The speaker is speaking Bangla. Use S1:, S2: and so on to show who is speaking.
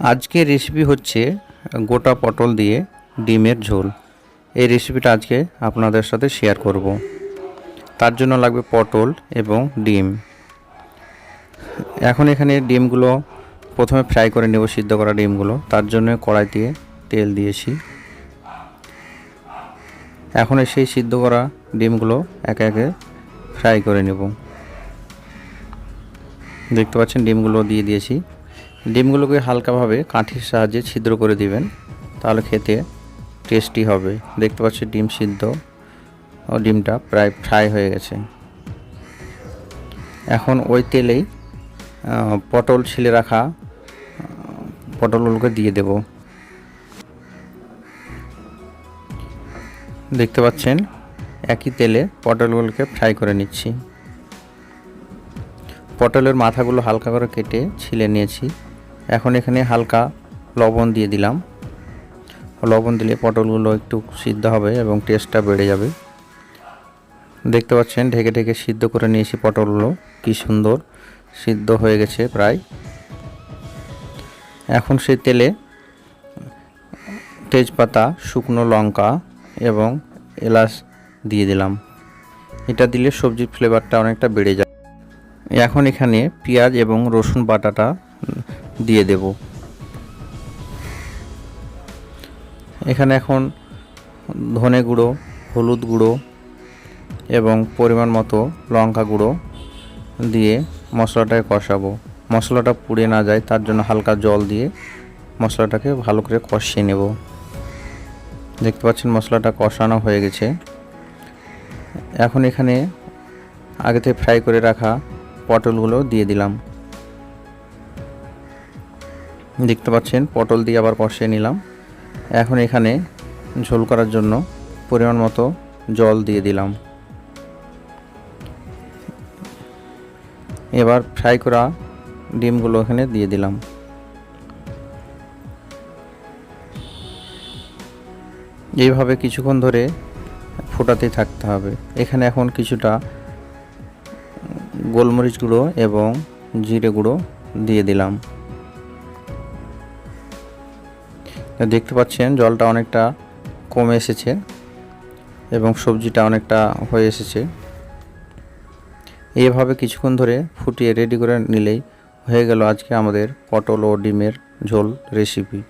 S1: আজকে রেসিপি হচ্ছে গোটা পটল দিয়ে ডিমের ঝোল। এই রেসিপিটা আজকে আপনাদের সাথে শেয়ার করব। তার জন্য লাগবে পটল এবং ডিম। এখন এখানে ডিমগুলো প্রথমে ফ্রাই করে নেব, সিদ্ধ করা ডিমগুলো। তার জন্য কড়াই দিয়ে তেল দিয়েছি। এখন সেই সিদ্ধ করা ডিমগুলো একে একে ফ্রাই করে নেব। দেখতে পাচ্ছেন, ডিমগুলো দিয়ে দিয়েছি। ডিমগুলোকে হালকাভাবে কাঠির সাহায্যে ছিদ্র করে দিবেন, তাহলে খেতে টেস্টি হবে। দেখতে পাচ্ছি ডিম সিদ্ধ ও ডিমটা প্রায় ফ্রাই হয়ে গেছে। এখন ওই তেলেই পটল ছিলে রাখা পটলগুলোকে দিয়ে দেব। দেখতে পাচ্ছেন, একই তেলে পটলগুলোকে ফ্রাই করে নিচ্ছি। পটলের মাথাগুলো হালকা করে কেটে ছিলে নিয়েছি। এখন এখানে হালকা লবণ দিয়ে দিলাম। লবণ দিলে পটলগুলো একটু সিদ্ধ হবে এবং টেস্টটা বেড়ে যাবে। দেখতে পাচ্ছেন, ঢেকে ঢেকে সিদ্ধ করে নিয়েছি পটলগুলো। কি সুন্দর সিদ্ধ হয়ে গেছে প্রায়। এখন সেই তেলে তেজপাতা, শুকনো লঙ্কা এবং এলাচ দিয়ে দিলাম। এটা দিলে সবজির ফ্লেভারটা অনেকটা বেড়ে যায়। এখন এখানে পেঁয়াজ এবং রসুন বাটাটা দিয়ে দেব। এখানে এখন ধনে গুঁড়ো, হলুদ গুঁড়ো এবং পরিমাণ মতো লঙ্কা গুঁড়ো দিয়ে মশলাটাকে কষাবো। মশলাটা পুড়ে না যায়, তার জন্য হালকা জল দিয়ে মশলাটাকে ভালো করে কষিয়ে নেব। দেখতে পাচ্ছেন মশলাটা কষানো হয়ে গেছে। এখন এখানে আগে থেকে ফ্রাই করে রাখা পটলগুলো দিয়ে দিলাম। দেখতে পাচ্ছেন, পটল দিয়ে আবার কষিয়ে নিলাম। এখন এখানে ঝোল করার জন্য পরিমাণ মতো জল দিয়ে দিলাম। এবার ফ্রাই করা ডিমগুলো এখানে দিয়ে দিলাম। এইভাবে কিছুক্ষণ ধরে ফোটাতে থাকতে হবে। এখানে এখন কিছুটা গোলমরিচ গুঁড়ো এবং জিরে গুঁড়ো দিয়ে দিলাম। দেখতে পাচ্ছেন, জলটা অনেকটা কমে এসেছে এবং সবজিটা অনেকটা হয়ে এসেছে। এভাবে কিছুক্ষণ ধরে ফুটিয়ে রেডি করে নিলেই হয়ে গেল আজকে আমাদের পটল ও ডিমের ঝোল রেসিপি